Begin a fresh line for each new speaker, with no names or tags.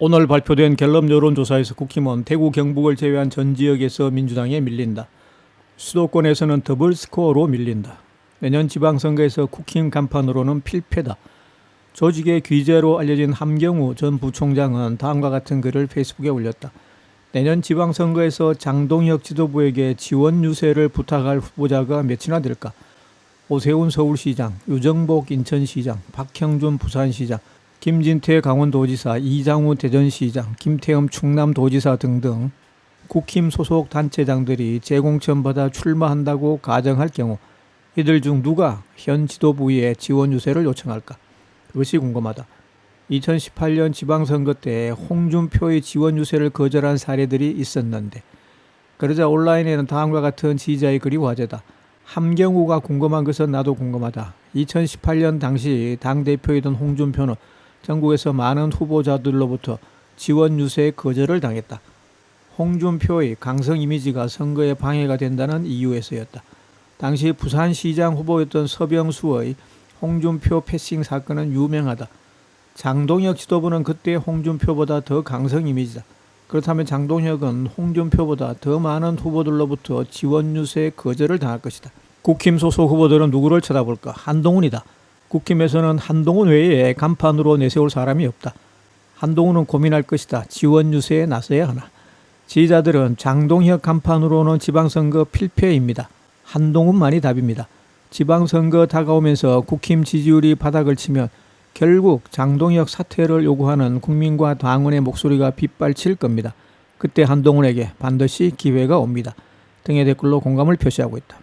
오늘 발표된 갤럽 여론조사에서 국힘은 대구 경북을 제외한 전 지역에서 민주당에 밀린다. 수도권에서는 더블 스코어로 밀린다. 내년 지방선거에서 국힘 간판으로는 필패다. 조직의 귀재로 알려진 함경우 전 부총장은 다음과 같은 글을 페이스북에 올렸다. 내년 지방선거에서 장동혁 지도부에게 지원 유세를 부탁할 후보자가 몇이나 될까? 오세훈 서울시장, 유정복 인천시장, 박형준 부산시장, 김진태 강원도지사, 이장우 대전시장, 김태흠 충남도지사 등등 국힘 소속 단체장들이 재공천 받아 출마한다고 가정할 경우 이들 중 누가 현 지도부에 지원 유세를 요청할까? 그것이 궁금하다. 2018년 지방선거 때 홍준표의 지원 유세를 거절한 사례들이 있었는데 그러자 온라인에는 다음과 같은 지지자의 글이 화제다. 함경우가 궁금한 것은 나도 궁금하다. 2018년 당시 당대표이던 홍준표는 전국에서 많은 후보자들로부터 지원 유세 거절을 당했다. 홍준표의 강성 이미지가 선거에 방해가 된다는 이유에서였다. 당시 부산시장 후보였던 서병수의 홍준표 패싱 사건은 유명하다. 장동혁 지도부는 그때 홍준표보다 더 강성 이미지다. 그렇다면 장동혁은 홍준표보다 더 많은 후보들로부터 지원 유세 거절을 당할 것이다. 국힘 소속 후보들은 누구를 쳐다볼까? 한동훈이다. 국힘에서는 한동훈 외에 간판으로 내세울 사람이 없다. 한동훈은 고민할 것이다. 지원 유세에 나서야 하나. 지지자들은 장동혁 간판으로는 지방선거 필패입니다. 한동훈만이 답입니다. 지방선거 다가오면서 국힘 지지율이 바닥을 치면 결국 장동혁 사퇴를 요구하는 국민과 당원의 목소리가 빗발칠 겁니다. 그때 한동훈에게 반드시 기회가 옵니다. 등의 댓글로 공감을 표시하고 있다.